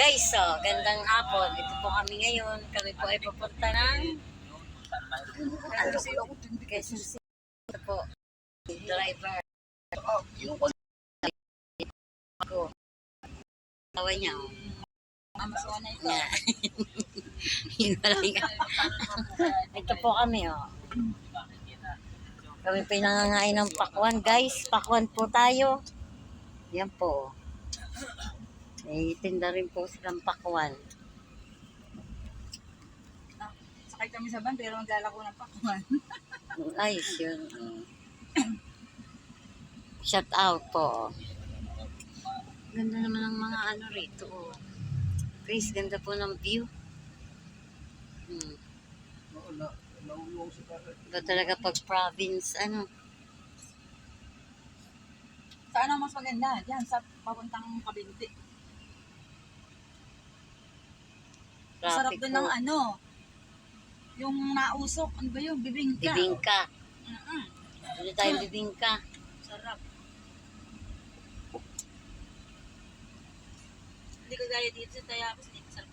Guys, oh, gandang hapon. Ito po kami ngayon. Kami po ay papunta ng Quezon City. Ito po, driver ko. Tawa niya, oh. Amazon na ito. Ito po kami, oh. Kami po yung nangangain ng pakwan, guys. Pakwan po tayo. Yan po. Eh, tinda rin po silang pakwan. Ah, Sakay kami sa van pero naglalako ng pakuan. Ayos yun. Shout out po. Ganda naman ng mga ano rito. Oh. Guys, ganda po ng view. Hmm. Iba talaga pag province, ano, Saan ang mas maganda? Diyan sa papuntang Kabinti. Sarap traffic doon ng ano. Yung nausok. Ano ba yun? Bibingka. Bibingka. Mm-mm. Ano tayo bibingka? Sarap. Hindi ko gaya dito sa Tayabas. Hindi ko sarap